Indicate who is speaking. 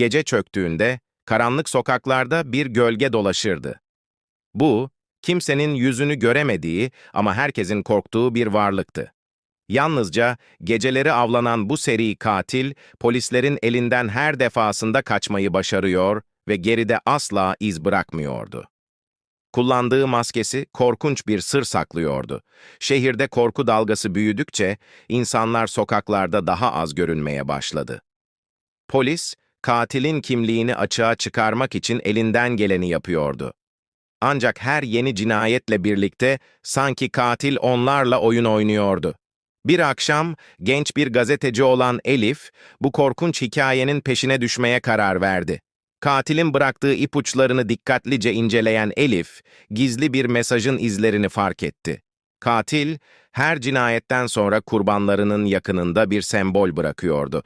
Speaker 1: Gece çöktüğünde karanlık sokaklarda bir gölge dolaşırdı. Bu, kimsenin yüzünü göremediği ama herkesin korktuğu bir varlıktı. Yalnızca geceleri avlanan bu seri katil, polislerin elinden her defasında kaçmayı başarıyor ve geride asla iz bırakmıyordu. Kullandığı maskesi korkunç bir sır saklıyordu. Şehirde korku dalgası büyüdükçe insanlar sokaklarda daha az görünmeye başladı. Polis, katilin kimliğini açığa çıkarmak için elinden geleni yapıyordu. Ancak her yeni cinayetle birlikte sanki katil onlarla oyun oynuyordu. Bir akşam genç bir gazeteci olan Elif, bu korkunç hikayenin peşine düşmeye karar verdi. Katilin bıraktığı ipuçlarını dikkatlice inceleyen Elif, gizli bir mesajın izlerini fark etti. Katil, her cinayetten sonra kurbanlarının yakınında bir sembol bırakıyordu.